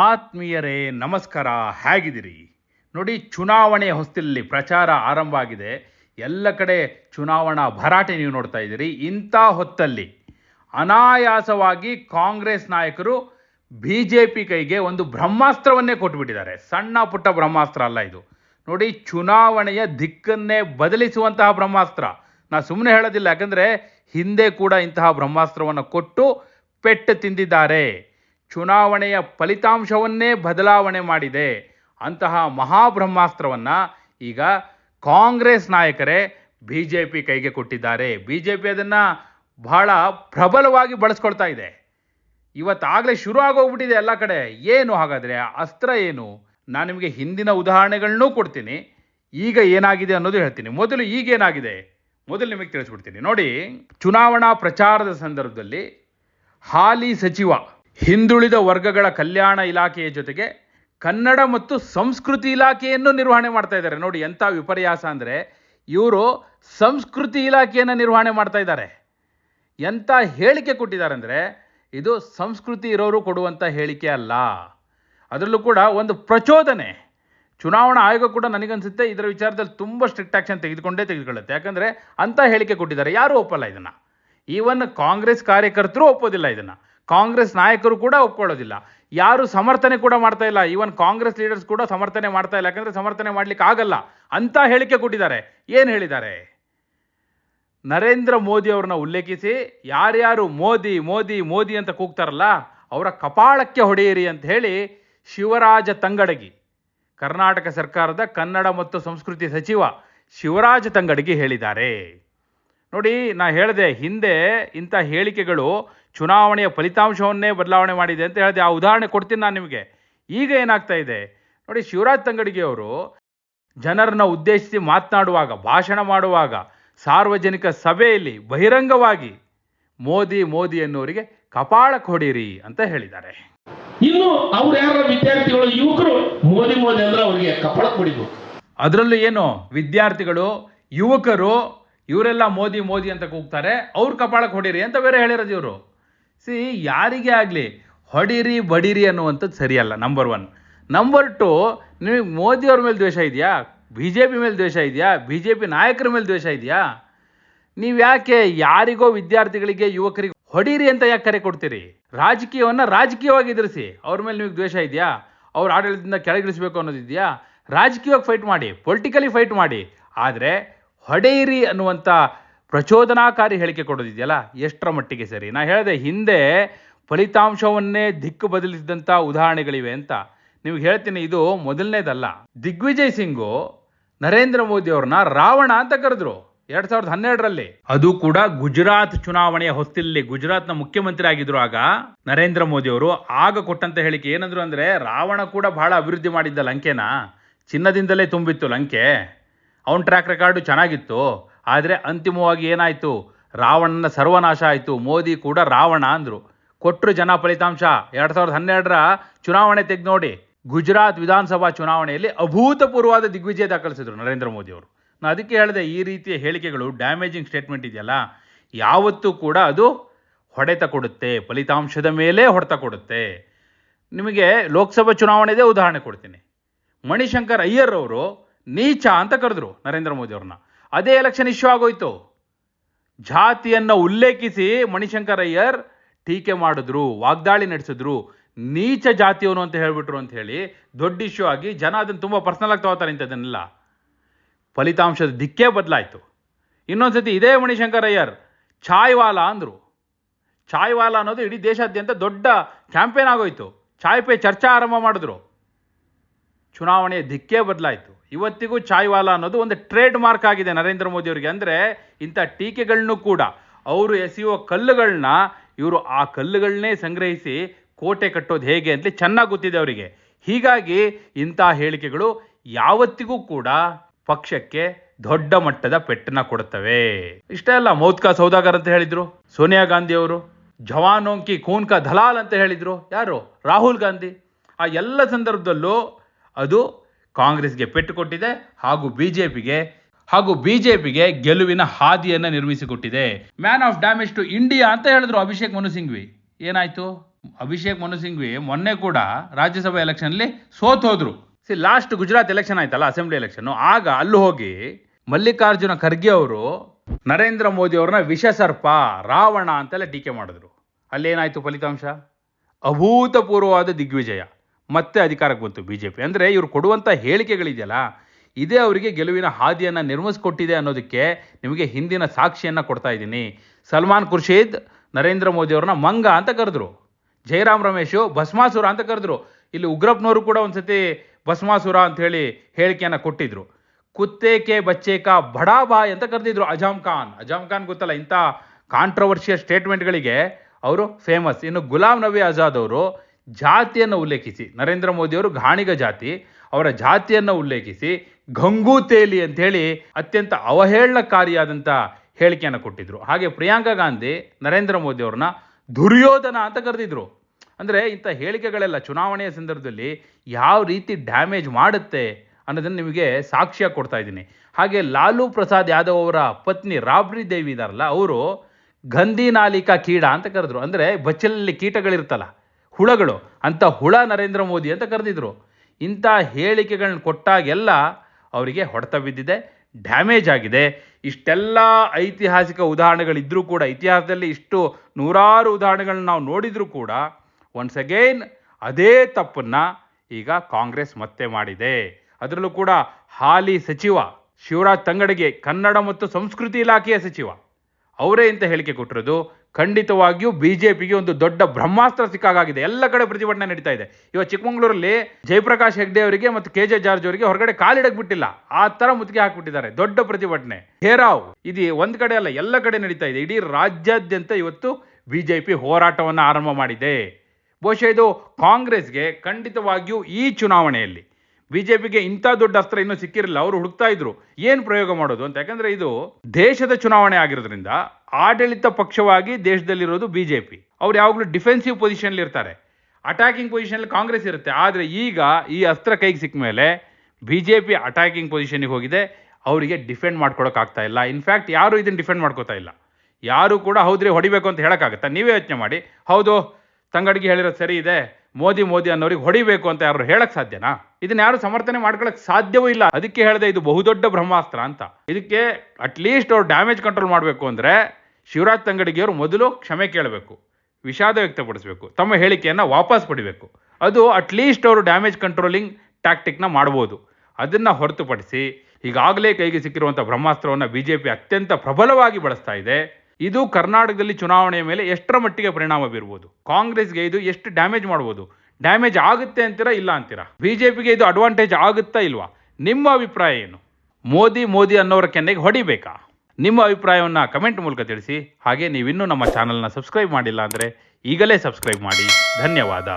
ಆತ್ಮೀಯರೇ, ನಮಸ್ಕಾರ. ಹೇಗಿದ್ದೀರಿ? ನೋಡಿ, ಚುನಾವಣೆ ಹೊಸ್ತಿಲಲ್ಲಿ ಪ್ರಚಾರ ಆರಂಭ ಆಗಿದೆ ಎಲ್ಲ ಕಡೆ ಚುನಾವಣಾ ಭರಾಟೆ ನೀವು ನೋಡ್ತಾ ಇದ್ದೀರಿ. ಇಂಥ ಹೊತ್ತಲ್ಲಿ ಅನಾಯಾಸವಾಗಿ ಕಾಂಗ್ರೆಸ್ ನಾಯಕರು ಬಿ ಜೆ ಪಿ ಕೈಗೆ ಒಂದು ಬ್ರಹ್ಮಾಸ್ತ್ರವನ್ನೇ ಕೊಟ್ಟುಬಿಟ್ಟಿದ್ದಾರೆ ಸಣ್ಣ ಪುಟ್ಟ ಬ್ರಹ್ಮಾಸ್ತ್ರ ಅಲ್ಲ ಇದು. ನೋಡಿ, ಚುನಾವಣೆಯ ದಿಕ್ಕನ್ನೇ ಬದಲಿಸುವಂತಹ ಬ್ರಹ್ಮಾಸ್ತ್ರ. ನಾ ಸುಮ್ಮನೆ ಹೇಳೋದಿಲ್ಲ, ಯಾಕಂದರೆ ಹಿಂದೆ ಕೂಡ ಇಂತಹ ಬ್ರಹ್ಮಾಸ್ತ್ರವನ್ನು ಕೊಟ್ಟು ಪೆಟ್ಟು ತಿಂದಿದ್ದಾರೆ. ಚುನಾವಣೆಯ ಫಲಿತಾಂಶವನ್ನೇ ಬದಲಾವಣೆ ಮಾಡಿದೆ. ಅಂತಹ ಮಹಾಬ್ರಹ್ಮಾಸ್ತ್ರವನ್ನು ಈಗ ಕಾಂಗ್ರೆಸ್ ನಾಯಕರೇ ಬಿ ಜೆ ಪಿ ಕೈಗೆ ಕೊಟ್ಟಿದ್ದಾರೆ. ಬಿ ಜೆ ಪಿ ಅದನ್ನು ಬಹಳ ಪ್ರಬಲವಾಗಿ ಬಳಸ್ಕೊಳ್ತಾ ಇದೆ. ಇವತ್ತಾಗಲೇ ಶುರು ಆಗೋಗ್ಬಿಟ್ಟಿದೆ ಎಲ್ಲ ಕಡೆ. ಏನು ಹಾಗಾದರೆ? ಅಸ್ತ್ರ ಏನು? ನಾನು ನಿಮಗೆ ಹಿಂದಿನ ಉದಾಹರಣೆಗಳನ್ನೂ ಕೊಡ್ತೀನಿ. ಈಗ ಏನಾಗಿದೆ ಅನ್ನೋದು ಹೇಳ್ತೀನಿ. ಮೊದಲು ಈಗೇನಾಗಿದೆ ಮೊದಲು ನಿಮಗೆ ತಿಳಿಸ್ಬಿಡ್ತೀನಿ. ನೋಡಿ, ಚುನಾವಣಾ ಪ್ರಚಾರದ ಸಂದರ್ಭದಲ್ಲಿ ಹಾಲಿ ಸಚಿವ ಹಿಂದುಳಿದ ವರ್ಗಗಳ ಕಲ್ಯಾಣ ಇಲಾಖೆಯ ಜೊತೆಗೆ ಕನ್ನಡ ಮತ್ತು ಸಂಸ್ಕೃತಿ ಇಲಾಖೆಯನ್ನು ನಿರ್ವಹಣೆ ಮಾಡ್ತಾ ಇದ್ದಾರೆ. ನೋಡಿ, ಎಂಥ ವಿಪರ್ಯಾಸ ಅಂದರೆ ಇವರು ಸಂಸ್ಕೃತಿ ಇಲಾಖೆಯನ್ನು ನಿರ್ವಹಣೆ ಮಾಡ್ತಾ ಇದ್ದಾರೆ. ಎಂಥ ಹೇಳಿಕೆ ಕೊಟ್ಟಿದ್ದಾರೆ ಅಂದರೆ ಇದು ಸಂಸ್ಕೃತಿ ಇರೋರು ಕೊಡುವಂಥ ಹೇಳಿಕೆ ಅಲ್ಲ. ಅದರಲ್ಲೂ ಕೂಡ ಒಂದು ಪ್ರಚೋದನೆ. ಚುನಾವಣಾ ಆಯೋಗ ಕೂಡ ನನಗನ್ಸುತ್ತೆ ಇದರ ವಿಚಾರದಲ್ಲಿ ತುಂಬ ಸ್ಟ್ರಿಕ್ಟ್ ಆ್ಯಕ್ಷನ್ ತೆಗೆದುಕೊಂಡೇ ತೆಗೆದುಕೊಳ್ಳುತ್ತೆ. ಯಾಕಂದರೆ ಅಂಥ ಹೇಳಿಕೆ ಕೊಟ್ಟಿದ್ದಾರೆ. ಯಾರೂ ಒಪ್ಪಲ್ಲ ಇದನ್ನು. ಈವನ್ ಕಾಂಗ್ರೆಸ್ ಕಾರ್ಯಕರ್ತರು ಒಪ್ಪೋದಿಲ್ಲ ಇದನ್ನು. ಕಾಂಗ್ರೆಸ್ ನಾಯಕರು ಕೂಡ ಒಪ್ಕೊಳ್ಳೋದಿಲ್ಲ. ಯಾರು ಸಮರ್ಥನೆ ಕೂಡ ಮಾಡ್ತಾ ಇಲ್ಲ. ಈವನ್ ಕಾಂಗ್ರೆಸ್ ಲೀಡರ್ಸ್ ಕೂಡ ಸಮರ್ಥನೆ ಮಾಡ್ತಾ ಇಲ್ಲ. ಯಾಕಂದ್ರೆ ಸಮರ್ಥನೆ ಮಾಡ್ಲಿಕ್ಕೆ ಆಗಲ್ಲ ಅಂತ ಹೇಳಿಕೆ ಕೊಟ್ಟಿದ್ದಾರೆ. ಏನು ಹೇಳಿದ್ದಾರೆ? ನರೇಂದ್ರ ಮೋದಿ ಅವ್ರನ್ನ ಉಲ್ಲೇಖಿಸಿ, ಯಾರ್ಯಾರು ಮೋದಿ ಮೋದಿ ಮೋದಿ ಅಂತ ಕೂಗ್ತಾರಲ್ಲ, ಅವರ ಕಪಾಳಕ್ಕೆ ಹೊಡೆಯಿರಿ ಅಂತ ಹೇಳಿ ಶಿವರಾಜ ತಂಗಡಗಿ, ಕರ್ನಾಟಕ ಸರ್ಕಾರದ ಕನ್ನಡ ಮತ್ತು ಸಂಸ್ಕೃತಿ ಸಚಿವ ಶಿವರಾಜ ತಂಗಡಗಿ ಹೇಳಿದ್ದಾರೆ. ನೋಡಿ ನಾ ಹೇಳಿದೆ ಹಿಂದೆ ಇಂಥ ಹೇಳಿಕೆಗಳು ಚುನಾವಣೆಯ ಫಲಿತಾಂಶವನ್ನೇ ಬದಲಾವಣೆ ಮಾಡಿದೆ ಅಂತ ಹೇಳಿದೆ. ಆ ಉದಾಹರಣೆ ಕೊಡ್ತೀನಿ ನಾನು ನಿಮಗೆ. ಈಗ ಏನಾಗ್ತಾ ಇದೆ? ನೋಡಿ ಶಿವರಾಜ್ ತಂಗಡಿಗೆಯವರು ಅವರು ಜನರನ್ನ ಉದ್ದೇಶಿಸಿ ಮಾತನಾಡುವಾಗ ಭಾಷಣ ಮಾಡುವಾಗ ಸಾರ್ವಜನಿಕ ಸಭೆಯಲ್ಲಿ ಬಹಿರಂಗವಾಗಿ ಮೋದಿ ಮೋದಿ ಅನ್ನೋರಿಗೆ ಕಪಾಳ ಕೊಡಿರಿ ಅಂತ ಹೇಳಿದ್ದಾರೆ. ಇನ್ನು ಅವ್ರು ಯಾರ ವಿದ್ಯಾರ್ಥಿಗಳು ಯುವಕರು ಮೋದಿ ಮೋದಿ ಅಂದ್ರೆ ಅವರಿಗೆ ಕಪಾಳ ಕೊಡಿ ಅದರಲ್ಲೂ ಏನು? ವಿದ್ಯಾರ್ಥಿಗಳು ಯುವಕರು ಇವರೆಲ್ಲ ಮೋದಿ ಮೋದಿ ಅಂತ ಕೂಗ್ತಾರೆ ಅವ್ರ ಕಪಾಳಕ್ಕೆ ಹೊಡೀರಿ ಅಂತ ಬೇರೆ ಹೇಳಿರೋದು ಇವರು. ಸಿ ಯಾರಿಗೆ ಆಗಲಿ ಹೊಡೀರಿ, ಬಡೀರಿ ಅನ್ನುವಂಥದ್ದು ಸರಿಯಲ್ಲ ನಂಬರ್ ಒನ್ ನಂಬರ್ ಟು ನಿಮಗೆ ಮೋದಿಯವ್ರ ಮೇಲೆ ದ್ವೇಷ ಇದೆಯಾ? ಬಿ ಜೆ ಪಿ ಮೇಲೆ ದ್ವೇಷ ಇದೆಯಾ? ಬಿ ಜೆ ಪಿ ನಾಯಕರ ಮೇಲೆ ದ್ವೇಷ ಇದೆಯಾ? ನೀವು ಯಾಕೆ ಯಾರಿಗೋ ವಿದ್ಯಾರ್ಥಿಗಳಿಗೆ, ಯುವಕರಿಗೆ ಹೊಡೀರಿ ಅಂತ ಯಾಕೆ ಕರೆ ಕೊಡ್ತೀರಿ? ರಾಜಕೀಯವನ್ನು ರಾಜಕೀಯವಾಗಿ ಎದುರಿಸಿ. ಅವ್ರ ಮೇಲೆ ನಿಮಗೆ ದ್ವೇಷ ಇದೆಯಾ? ಅವ್ರ ಆಡಳಿತದಿಂದ ಕೆಳಗಿಳಿಸಬೇಕು ಅನ್ನೋದಿದೆಯಾ ರಾಜಕೀಯವಾಗಿ ಫೈಟ್ ಮಾಡಿ ಪೊಲಿಟಿಕಲಿ ಫೈಟ್ ಮಾಡಿ. ಆದರೆ ಹೊಡೆಯಿರಿ ಅನ್ನುವಂಥ ಪ್ರಚೋದನಾಕಾರಿ ಹೇಳಿಕೆ ಕೊಡೋದಿದೆಯಲ್ಲ? ಎಷ್ಟರ ಮಟ್ಟಿಗೆ ಸರಿ? ನಾ ಹೇಳಿದೆ, ಹಿಂದೆ ಫಲಿತಾಂಶವನ್ನೇ ದಿಕ್ಕು ಬದಲಿಸಿದಂಥ ಉದಾಹರಣೆಗಳಿವೆ ಅಂತ. ನಿಮ್ಗೆ ಹೇಳ್ತೀನಿ, ಇದು ಮೊದಲನೇದಲ್ಲ. ದಿಗ್ವಿಜಯ್ ಸಿಂಗು ನರೇಂದ್ರ ಮೋದಿ ಅವ್ರನ್ನ ರಾವಣ ಅಂತ ಕರೆದ್ರು, ಎರಡ್ ಸಾವಿರದ ಹನ್ನೆರಡರಲ್ಲಿ. ಅದು ಕೂಡ ಗುಜರಾತ್ ಚುನಾವಣೆಯ ಹೊಸ್ತಿಲಲ್ಲಿ. ಗುಜರಾತ್ನ ಮುಖ್ಯಮಂತ್ರಿ ಆಗಿದ್ರು ಆಗ ನರೇಂದ್ರ ಮೋದಿ ಅವರು ಆಗ ಕೊಟ್ಟಂತ ಹೇಳಿಕೆ. ಏನಂದ್ರು ಅಂದ್ರೆ, ರಾವಣ ಕೂಡ ಬಹಳ ಅಭಿವೃದ್ಧಿ ಮಾಡಿದ್ದ ಲಂಕೆನ? ಚಿನ್ನದಿಂದಲೇ ತುಂಬಿತ್ತು ಲಂಕೆ. ಅವನ ಟ್ರ್ಯಾಕ್ ರೆಕಾರ್ಡು ಚೆನ್ನಾಗಿತ್ತು, ಆದರೆ ಅಂತಿಮವಾಗಿ ಏನಾಯಿತು? ರಾವಣನ ಸರ್ವನಾಶ ಆಯಿತು. ಮೋದಿ ಕೂಡ ರಾವಣ ಅಂದರು. ಕೊಟ್ಟರು ಜನ ಫಲಿತಾಂಶ. ಎರಡು ಸಾವಿರದ ಹನ್ನೆರಡರ ಚುನಾವಣೆ ತೆಗೆದು ನೋಡಿ, ಗುಜರಾತ್ ವಿಧಾನಸಭಾ ಚುನಾವಣೆಯಲ್ಲಿ ಅಭೂತಪೂರ್ವವಾದ ದಿಗ್ವಿಜಯ ದಾಖಲಿಸಿದರು ನರೇಂದ್ರ ಮೋದಿ ಅವರು. ನಾ ಅದಕ್ಕೆ ಹೇಳಿದೆ, ಈ ರೀತಿಯ ಹೇಳಿಕೆಗಳು ಡ್ಯಾಮೇಜಿಂಗ್ ಸ್ಟೇಟ್ಮೆಂಟ್ ಇದೆಯಲ್ಲ? ಯಾವತ್ತೂ ಕೂಡ ಅದು ಹೊಡೆತ ಕೊಡುತ್ತೆ, ಫಲಿತಾಂಶದ ಮೇಲೆ ಹೊಡೆತ ಕೊಡುತ್ತೆ. ನಿಮಗೆ ಲೋಕಸಭಾ ಚುನಾವಣೆದೇ ಉದಾಹರಣೆ ಕೊಡ್ತೀನಿ. ಮಣಿಶಂಕರ್ ಅಯ್ಯರ್ ಅವರು ನೀಚ ಅಂತ ಕರೆದ್ರು ನರೇಂದ್ರ ಮೋದಿ ಅವ್ರನ್ನ. ಅದೇ ಎಲೆಕ್ಷನ್ ಇಶ್ಯೂ ಆಗೋಯ್ತು. ಜಾತಿಯನ್ನು ಉಲ್ಲೇಖಿಸಿ ಮಣಿಶಂಕರ್ ಅಯ್ಯರ್ ಟೀಕೆ ಮಾಡಿದ್ರು, ವಾಗ್ದಾಳಿ ನಡೆಸಿದ್ರು. ನೀಚ ಜಾತಿಯವನು ಅಂತ ಹೇಳ್ಬಿಟ್ರು ಅಂತ ಹೇಳಿ ದೊಡ್ಡ ಇಶ್ಯೂ ಆಗಿ ಜನ ಅದನ್ನು ತುಂಬ ಪರ್ಸನಲ್ ಆಗಿ ತಗೋತಾರೆ ಇಂಥದ್ದನ್ನೆಲ್ಲ. ಫಲಿತಾಂಶದ ದಿಕ್ಕೇ ಬದಲಾಯಿತು. ಇನ್ನೊಂದು ಸತಿ ಇದೇ ಮಣಿಶಂಕರ್ ಅಯ್ಯರ್ ಚಾಯ್ವಾಲ ಅಂದರು. ಚಾಯ್ವಾಲ ಅನ್ನೋದು ಇಡೀ ದೇಶಾದ್ಯಂತ ದೊಡ್ಡ ಕ್ಯಾಂಪೇನ್ ಆಗೋಯ್ತು. ಚಾಯ್ ಪೇ ಚರ್ಚಾ ಆರಂಭ ಮಾಡಿದ್ರು. ಚುನಾವಣೆಯ ದಿಕ್ಕೇ ಬದಲಾಯಿತು. ಇವತ್ತಿಗೂ ಚಾಯ್ವಾಲಾ ಅನ್ನೋದು ಒಂದು ಟ್ರೇಡ್ ಮಾರ್ಕ್ ಆಗಿದೆ ನರೇಂದ್ರ ಮೋದಿ ಅವರಿಗೆ. ಅಂದರೆ ಇಂಥ ಟೀಕೆಗಳನ್ನು ಕೂಡ ಅವರು ಎಸೆಯುವ ಕಲ್ಲುಗಳನ್ನ ಇವರು ಆ ಕಲ್ಲುಗಳನ್ನೇ ಸಂಗ್ರಹಿಸಿ ಕೋಟೆ ಕಟ್ಟೋದು ಹೇಗೆ ಅಂತ ಚೆನ್ನಾಗಿ ಗೊತ್ತಿದೆ ಅವರಿಗೆ. ಹೀಗಾಗಿ ಇಂಥ ಹೇಳಿಕೆಗಳು ಯಾವತ್ತಿಗೂ ಕೂಡ ಪಕ್ಷಕ್ಕೆ ದೊಡ್ಡ ಮಟ್ಟದ ಪೆಟ್ಟನ್ನ ಕೊಡುತ್ತವೆ. ಇಷ್ಟೇ ಅಲ್ಲ ಮೌತ್ಕಾ ಸೌದಾಗರ್ ಅಂತ ಹೇಳಿದ್ರು, ಸೋನಿಯಾ ಗಾಂಧಿ ಅವರು, ಜವಾನೋಂಕಿ ಖೂನ್ ಕಾ ದಲಾಲ್ ಅಂತ ಹೇಳಿದ್ರು. ಯಾರು? ರಾಹುಲ್ ಗಾಂಧಿ. ಆ ಎಲ್ಲ ಸಂದರ್ಭದಲ್ಲೂ ಅದು ಕಾಂಗ್ರೆಸ್ಗೆ ಪೆಟ್ಟು ಕೊಟ್ಟಿದೆ ಹಾಗೂ ಬಿಜೆಪಿಗೆ ಹಾಗೂ ಬಿಜೆಪಿಗೆ ಗೆಲುವಿನ ಹಾದಿಯನ್ನು ನಿರ್ಮಿಸಿಕೊಟ್ಟಿದೆ. Man of damage to India ಅಂತ ಹೇಳಿದ್ರು ಅಭಿಷೇಕ್ ಮನು ಸಿಂಘ್ವಿ. ಏನಾಯ್ತು? ಅಭಿಷೇಕ್ ಮನು ಸಿಂಘ್ವಿ ಮೊನ್ನೆ ಕೂಡ ರಾಜ್ಯಸಭಾ ಎಲೆಕ್ಷನ್ಲಿ ಸೋತ್ ಹೋದ್ರು. ಸಿ ಲಾಸ್ಟ್ ಗುಜರಾತ್ ಎಲೆಕ್ಷನ್ ಆಯ್ತಲ್ಲ, ಅಸೆಂಬ್ಲಿ ಎಲೆಕ್ಷನ್. ಆಗ ಅಲ್ಲಿ ಹೋಗಿ ಮಲ್ಲಿಕಾರ್ಜುನ ಖರ್ಗೆ ಅವರು ನರೇಂದ್ರ ಮೋದಿ ಅವ್ರನ್ನ ವಿಷಸರ್ಪ, ರಾವಣ ಅಂತೆಲ್ಲ ಟೀಕೆ ಮಾಡಿದ್ರು. ಅಲ್ಲೇನಾಯ್ತು ಫಲಿತಾಂಶ? ಅಭೂತಪೂರ್ವವಾದ ದಿಗ್ವಿಜಯ. ಮತ್ತೆ ಅಧಿಕಾರಕ್ಕೆ ಬಂತು ಬಿ ಜೆ ಪಿ ಅಂದರೆ ಇವರು ಕೊಡುವಂಥ ಹೇಳಿಕೆಗಳಿದೆಯಲ್ಲ, ಇದೇ ಅವರಿಗೆ ಗೆಲುವಿನ ಹಾದಿಯನ್ನು ನಿರ್ಮಿಸ್ಕೊಟ್ಟಿದೆ ಅನ್ನೋದಕ್ಕೆ ನಿಮಗೆ ಹಿಂದಿನ ಸಾಕ್ಷಿಯನ್ನು ಕೊಡ್ತಾ ಇದ್ದೀನಿ. ಸಲ್ಮಾನ್ ಖುರ್ಷೀದ್, ನರೇಂದ್ರ ಮೋದಿ ಅವ್ರನ್ನ ಮಂಗ ಅಂತ ಕರೆದ್ರು. ಜಯರಾಮ್ ರಮೇಶು, ಭಸ್ಮಾಸುರ ಅಂತ ಕರೆದ್ರು. ಇಲ್ಲಿ ಉಗ್ರಪ್ಪನವರು ಕೂಡ ಒಂದ್ಸತಿ ಭಸ್ಮಾಸುರ ಅಂತ ಹೇಳಿ ಹೇಳಿಕೆಯನ್ನು ಕೊಟ್ಟಿದ್ರು. ಕುತ್ತೇಕೆ ಬಚ್ಚೇಕ ಬಡಾ ಬಾಯ್ ಅಂತ ಕರೆದಿದ್ರು ಅಜಾಮ್ ಖಾನ್. ಅಜಾಮ್ ಖಾನ್ ಗೊತ್ತಲ್ಲ, ಇಂಥ ಕಾಂಟ್ರವರ್ಷಿಯಲ್ ಸ್ಟೇಟ್ಮೆಂಟ್ಗಳಿಗೆ ಅವರು ಫೇಮಸ್ ಇನ್ನು ಗುಲಾಮ್ ನಬಿ ಆಜಾದ್ ಅವರು ಜಾತಿಯನ್ನು ಉಲ್ಲೇಖಿಸಿ. ನರೇಂದ್ರ ಮೋದಿಯವರು ಘಾಣಿಗ ಜಾತಿ, ಅವರ ಜಾತಿಯನ್ನು ಉಲ್ಲೇಖಿಸಿ ಗಂಗೂತೇಲಿ ಅಂಥೇಳಿ ಅತ್ಯಂತ ಅವಹೇಳನಕಾರಿಯಾದಂಥ ಹೇಳಿಕೆಯನ್ನು ಕೊಟ್ಟಿದ್ರು. ಹಾಗೆ ಪ್ರಿಯಾಂಕಾ ಗಾಂಧಿ, ನರೇಂದ್ರ ಮೋದಿ ಅವ್ರನ್ನ ದುರ್ಯೋಧನ ಅಂತ ಕರೆದಿದ್ರು. ಅಂದರೆ ಇಂಥ ಹೇಳಿಕೆಗಳೆಲ್ಲ ಚುನಾವಣೆಯ ಸಂದರ್ಭದಲ್ಲಿ ಯಾವ ರೀತಿ ಡ್ಯಾಮೇಜ್ ಮಾಡುತ್ತೆ ಅನ್ನೋದನ್ನು ನಿಮಗೆ ಸಾಕ್ಷ್ಯ ಕೊಡ್ತಾ ಇದ್ದೀನಿ. ಹಾಗೆ ಲಾಲು ಪ್ರಸಾದ್ ಯಾದವ್ ಅವರ ಪತ್ನಿ ರಾಬ್ರಿ ದೇವಿ ಇದಾರಲ್ಲ, ಅವರು ಗಂಧಿ ನಾಲಿಕಾ ಕೀಡ ಅಂತ ಕರೆದ್ರು. ಅಂದರೆ ಬಚ್ಚಲಲ್ಲಿ ಕೀಟಗಳಿರ್ತಲ್ಲ ಹುಳಗಳು ಅಂತ ಹುಳ ನರೇಂದ್ರ ಮೋದಿ ಅಂತ ಕರೆದಿದ್ರು. ಇಂಥ ಹೇಳಿಕೆಗಳನ್ನ ಕೊಟ್ಟಾಗೆಲ್ಲ ಅವರಿಗೆ ಹೊಡೆತ ಬಿದ್ದಿದೆ, ಡ್ಯಾಮೇಜ್ ಆಗಿದೆ. ಇಷ್ಟೆಲ್ಲ ಐತಿಹಾಸಿಕ ಉದಾಹರಣೆಗಳಿದ್ದರೂ ಕೂಡ, ಇತಿಹಾಸದಲ್ಲಿ ಇಷ್ಟು ನೂರಾರು ಉದಾಹರಣೆಗಳನ್ನ ನಾವು ನೋಡಿದರೂ ಕೂಡ ಒನ್ಸ್ ಅಗೇನ್ ಅದೇ ತಪ್ಪನ್ನು ಈಗ ಕಾಂಗ್ರೆಸ್ ಮತ್ತೆ ಮಾಡಿದೆ. ಅದರಲ್ಲೂ ಕೂಡ ಹಾಲಿ ಸಚಿವ ಶಿವರಾಜ್ ತಂಗಡಿಗೆ ಕನ್ನಡ ಮತ್ತು ಸಂಸ್ಕೃತಿ ಇಲಾಖೆಯ ಸಚಿವ, ಅವರೇ ಇಂಥ ಹೇಳಿಕೆ ಕೊಟ್ಟಿರೋದು. ಖಂಡಿತವಾಗಿಯೂ ಬಿಜೆಪಿಗೆ ಒಂದು ದೊಡ್ಡ ಬ್ರಹ್ಮಾಸ್ತ್ರ ಸಿಕ್ಕಾಗಿದೆ ಎಲ್ಲ ಕಡೆ ಪ್ರತಿಭಟನೆ ನಡೀತಾ ಇದೆ. ಇವಾಗ ಚಿಕ್ಕಮಗಳೂರಲ್ಲಿ ಜಯಪ್ರಕಾಶ್ ಹೆಗ್ಡೆ ಅವರಿಗೆ ಮತ್ತು ಕೆ ಜೆ ಜಾರ್ಜ್ ಅವರಿಗೆ ಹೊರಗಡೆ ಕಾಲಿಡಕ್ ಬಿಟ್ಟಿಲ್ಲ. ಆ ತರ ಮುತ್ತಿಗೆ ಹಾಕಿಬಿಟ್ಟಿದ್ದಾರೆ. ದೊಡ್ಡ ಪ್ರತಿಭಟನೆ. ಹೇರಾವ್ ಇದು ಒಂದ್ ಕಡೆ ಅಲ್ಲ, ಎಲ್ಲ ಕಡೆ ನಡೀತಾ ಇದೆ. ಇಡೀ ರಾಜ್ಯಾದ್ಯಂತ ಇವತ್ತು ಬಿಜೆಪಿ ಹೋರಾಟವನ್ನು ಆರಂಭ ಮಾಡಿದೆ. ಬಹುಶಃ ಇದು ಕಾಂಗ್ರೆಸ್ಗೆ ಖಂಡಿತವಾಗಿಯೂ ಈ ಚುನಾವಣೆಯಲ್ಲಿ ಬಿಜೆಪಿಗೆ ಇಂಥ ದೊಡ್ಡ ಅಸ್ತ್ರ ಇನ್ನೂ ಸಿಕ್ಕಿರಲಿಲ್ಲ. ಅವರು ಹುಡುಕ್ತಾ ಇದ್ರು. ಏನು ಪ್ರಯೋಗ ಮಾಡೋದು ಅಂತ? ಯಾಕಂದರೆ ಇದು ದೇಶದ ಚುನಾವಣೆ ಆಗಿರೋದ್ರಿಂದ ಆಡಳಿತ ಪಕ್ಷವಾಗಿ ದೇಶದಲ್ಲಿರೋದು ಬಿ ಜೆ ಪಿ ಅವ್ರು ಯಾವಾಗಲೂ ಡಿಫೆನ್ಸಿವ್ ಪೊಸಿಷನ್ಲಿ ಇರ್ತಾರೆ. ಅಟ್ಯಾಕಿಂಗ್ ಪೊಸಿಷನಲ್ಲಿ ಕಾಂಗ್ರೆಸ್ ಇರುತ್ತೆ. ಆದರೆ ಈಗ ಈ ಅಸ್ತ್ರ ಕೈಗೆ ಸಿಕ್ಕ ಮೇಲೆ ಬಿ ಜೆ ಪಿ ಅಟ್ಯಾಕಿಂಗ್ ಪೊಸಿಷನಿಗೆ ಹೋಗಿದೆ. ಅವರಿಗೆ ಡಿಫೆಂಡ್ ಮಾಡ್ಕೊಳೋಕ್ಕಾಗ್ತಾ ಇಲ್ಲ. ಇನ್ಫ್ಯಾಕ್ಟ್ ಯಾರು ಇದನ್ನು ಡಿಫೆಂಡ್ ಮಾಡ್ಕೋತಾ ಇಲ್ಲ. ಯಾರು ಕೂಡ ಹೌದ್ರಿ ಹೊಡಿಬೇಕು ಅಂತ ಹೇಳೋಕ್ಕಾಗತ್ತಾ? ನೀವೇ ಯೋಚನೆ ಮಾಡಿ. ಹೌದು, ತಂಗಡಿಗೆ ಹೇಳಿರೋದು ಸರಿ ಇದೆ. ಮೋದಿ ಮೋದಿ ಅನ್ನೋರಿಗೆ ಹೊಡಿಬೇಕು ಅಂತ ಯಾರು ಹೇಳಕ್ಕೆ ಸಾಧ್ಯನಾ? ಇದನ್ನ ಯಾರು ಸಮರ್ಥನೆ ಮಾಡ್ಕೊಳಕ್ ಸಾಧ್ಯವೂ ಇಲ್ಲ. ಅದಕ್ಕೆ ಹೇಳಿದೆ ಇದು ಬಹುದೊಡ್ಡ ಬ್ರಹ್ಮಾಸ್ತ್ರ ಅಂತ. ಇದಕ್ಕೆ ಅಟ್ಲೀಸ್ಟ್ ಅವ್ರು ಡ್ಯಾಮೇಜ್ ಕಂಟ್ರೋಲ್ ಮಾಡಬೇಕು ಅಂದ್ರೆ ಶಿವರಾಜ್ ತಂಗಡಿಗೆಯವರು ಮೊದಲು ಕ್ಷಮೆ ಕೇಳಬೇಕು, ವಿಷಾದ ವ್ಯಕ್ತಪಡಿಸಬೇಕು, ತಮ್ಮ ಹೇಳಿಕೆಯನ್ನು ವಾಪಸ್ ಪಡಿಬೇಕು. ಅದು ಅಟ್ಲೀಸ್ಟ್ ಅವರು ಡ್ಯಾಮೇಜ್ ಕಂಟ್ರೋಲಿಂಗ್ ಟ್ಯಾಕ್ಟಿಕ್ನ ಮಾಡ್ಬೋದು. ಅದನ್ನು ಹೊರತುಪಡಿಸಿ ಈಗಾಗಲೇ ಕೈಗೆ ಸಿಕ್ಕಿರುವಂಥ ಬ್ರಹ್ಮಾಸ್ತ್ರವನ್ನು ಬಿ ಜೆ ಪಿ ಅತ್ಯಂತ ಪ್ರಬಲವಾಗಿ ಬಳಸ್ತಾ ಇದೆ. ಇದು ಕರ್ನಾಟಕದಲ್ಲಿ ಚುನಾವಣೆಯ ಮೇಲೆ ಎಷ್ಟರ ಮಟ್ಟಿಗೆ ಪರಿಣಾಮ ಬೀರ್ಬೋದು? ಕಾಂಗ್ರೆಸ್ಗೆ ಇದು ಎಷ್ಟು ಡ್ಯಾಮೇಜ್ ಮಾಡ್ಬೋದು? ಡ್ಯಾಮೇಜ್ ಆಗುತ್ತೆ ಅಂತೀರಾ, ಇಲ್ಲ ಅಂತೀರಾ? ಬಿಜೆಪಿಗೆ ಇದು ಅಡ್ವಾಂಟೇಜ್ ಆಗುತ್ತಾ ಇಲ್ವಾ? ನಿಮ್ಮ ಅಭಿಪ್ರಾಯ ಏನು? ಮೋದಿ ಮೋದಿ ಅನ್ನೋರ ಕೆನ್ನೆಗೆ ಹೊಡಿಬೇಕಾ? ನಿಮ್ಮ ಅಭಿಪ್ರಾಯವನ್ನು ಕಮೆಂಟ್ ಮೂಲಕ ತಿಳಿಸಿ. ಹಾಗೆ ನೀವಿನ್ನೂ ನಮ್ಮ ಚಾನಲ್ನ ಸಬ್ಸ್ಕ್ರೈಬ್ ಮಾಡಿಲ್ಲ ಅಂದರೆ ಈಗಲೇ ಸಬ್ಸ್ಕ್ರೈಬ್ ಮಾಡಿ. ಧನ್ಯವಾದ.